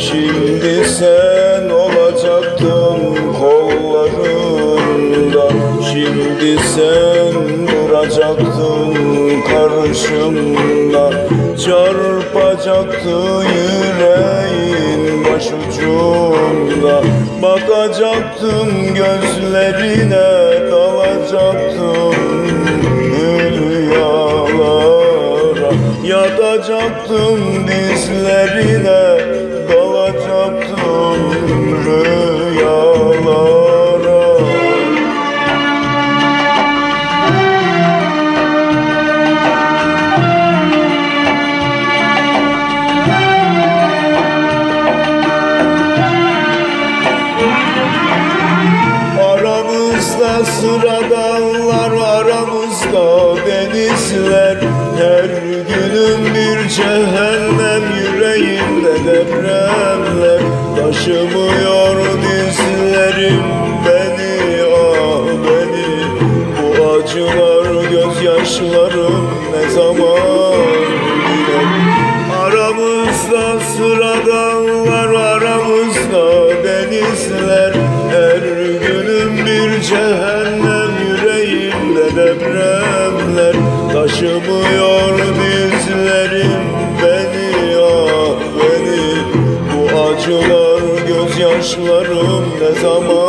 Şimdi sen olacaktın kollarında. Şimdi sen duracaktın karşımda. Çarpacaktı yüreğin başucunda. Bakacaktım gözlerine dalacaktım Yatacaktım dizlerine sıradanlar aramızda denizler. Her günün bir cehennem yüreğimde depremler. Taşımıyor Taşımıyor dizlerim beni ah beni. Bu acılar gözyaşlarım ne zaman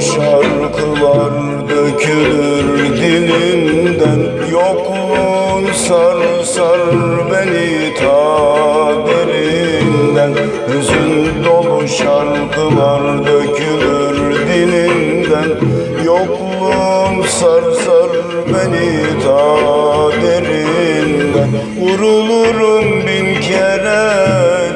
Şarkılar dökülür dilimden Yokluğun sar sar beni ta derinden. Hüzün dolu şarkılar dökülür dilimden Yokluğun sar sar beni ta derinden. Vurulurum bin kere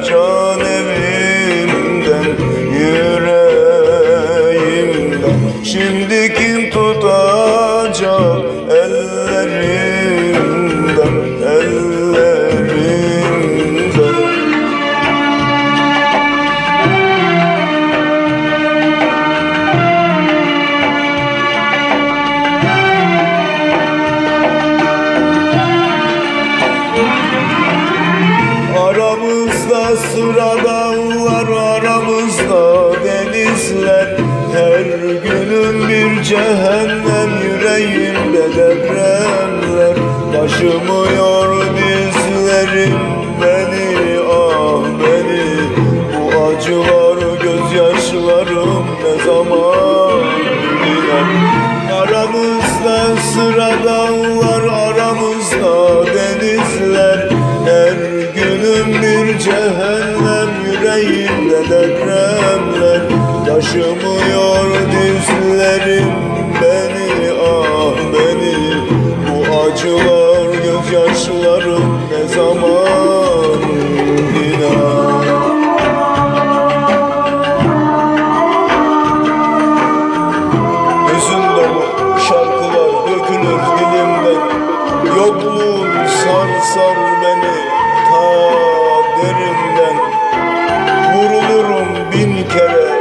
ellerimden ellerimden. Aramızda sıradanlar aramızda denizler. Her günün bir cehennem yüreğimde Taşımıyor dizlerim beni ah beni. Bu acılar gözyaşlarım ne zaman biter Aramızda sıradanlar aramızda denizler. Her günün bir cehennem yüreğimde depremler. Taşımıyor bir kere.